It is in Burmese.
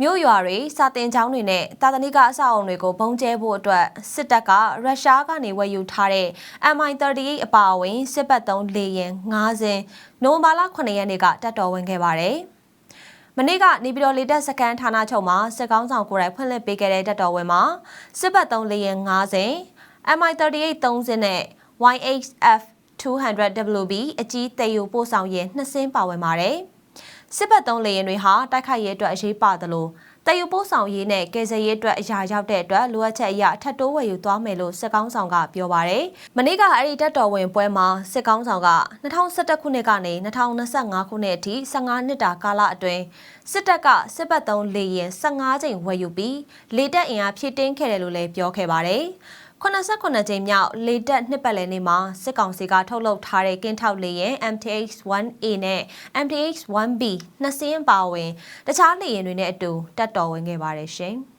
မြို့ရွာတွေစာတင်ကျောင်းတွေနဲ့တာသနိကအဆောက်အုံတွေကိုဘုံကျဲဖို့အတွက်စစ်တပ်ကရုရှားကနေဝယ်ယူထားတဲ့ MI38 အပါအဝင်စစ်ပတ်သုံးလေယာဉ်9စင်းနိုဝင်ဘာလ9ရက်နေ့ကတပ်တော်ဝင်ခဲ့ပါတယ်။မနေ့ကနေပြည်တော်လေတပ်စခန်းဌာနချုပ်မှာစစ်ကောင်းဆောင်ကိုယ်တိုင်ဖွင့်လှစ်ပေးခဲ့တဲ့တပ်တော်ဝင်မှာစစ်ပတ်သုံးလေယာဉ်9စင်း MI38 3စင်းနဲ့ YHF 200WB အကြီးတည်ယူပို့ဆောင်ရင်2စင်းပါဝင်ပါတယ်။ စစ်ဘက်သုံးလေယာဉ်တွေဟာတိုက်ခိုက်ရေးအတွက်အရေးပါသလိုတည်ယူပို့ဆောင်ရေးနဲ့ကယ်ဆယ်ရေးအတွက်အရာရောက်တဲ့အတွက်လိုအပ်ချက်အရထပ်တိုးဝယ်ယူသွားမယ်လို့စစ်ကောင်းဆောင်ကပြောပါတယ်။မနေ့ကအဲ့ဒီတပ်တော်ဝင်ပွဲမှာစစ်ကောင်းဆောင်က2011ခုနှစ်ကနေ2025ခုနှစ်အထိ15နှစ်တာကာလအတွင်းစစ်တပ်ကစစ်ဘက်သုံးလေယာဉ်15ကြိမ်ဝယ်ယူပြီးလေတပ်အင်အားဖြည့်တင်းခဲ့တယ်လို့လည်းပြောခဲ့ပါတယ်။ 89ကြိမ်မြောက်လေတက်နှစ်ပတ်လည်နေ့မှာစစ်ကောင်စီကထုတ်လုပ်ထားတဲ့ကင်းထောက်လေယာဉ် MTH-1A နဲ့ MTH-1B နှစ်စင်းပါဝင် တခြားလေယာဉ်တွေနဲ့အတူတက်တော်ဝင်ခဲ့ပါတယ်ရှင်။